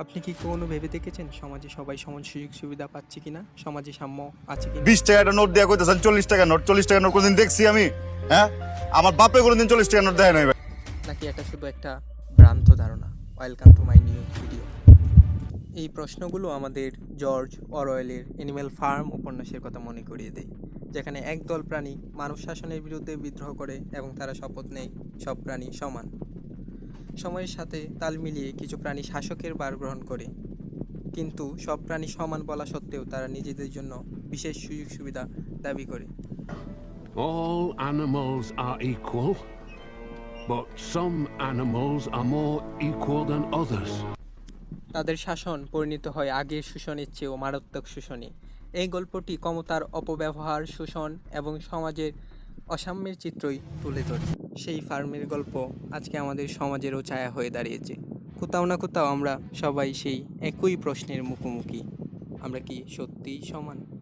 আপনি কি কোনো ভেবে দেখেছেন সমাজে সবাই সমান সুযোগ সুবিধা পাচ্ছে কিনা? সমাজে সাম্য আছে কি বিশ টাকাটা নোট দেওয়া কইতেছেন চল্লিশ টাকা নোট চল্লিশ টাকা নোট কোনদিন দেখছি আমি? হ্যাঁ? আমার বাপে কোনোদিন চল্লিশ টাকা নোট দেয় নাই নাকি এটা শুধু একটা ভ্রান্ত ধারণা? Welcome to my new video এই প্রশ্নগুলো আমাদের জর্জ অরওয়েলের অ্যানিম্যাল ফার্ম উপন্যাসের কথা মনে করিয়ে দেয় যেখানে একদল প্রাণী মানব শাসনের বিরুদ্ধে বিদ্রোহ করে এবং তারা শপথ নেয় সব প্রাণী সমান। সময়ের সাথে তাল মিলিয়ে কিছু প্রাণী শাসকের বার গ্রহণ করে। কিন্তু সব প্রাণী সমান বলা সত্ত্বেও তারা নিজেদের জন্য বিশেষ সুযোগ সুবিধা দাবি করে। All animals are equal, but some animals are more equal than others. তাদের শাসন পরিণত হয় আগের শোষণের চেয়েও মারাত্মক শোষণে। এই গল্পটি ক্ষমতার অপব্যবহার শোষণ এবং সমাজের অসাম্যের চিত্রই তুলে ধরে। সেই ফার্মের গল্প আজকে আমাদের সমাজেরও ছায়া হয়ে দাঁড়িয়েছে। কোথাও না কোথাও আমরা সবাই সেই একই প্রশ্নের মুখোমুখি। আমরা কি সত্যিই সমান?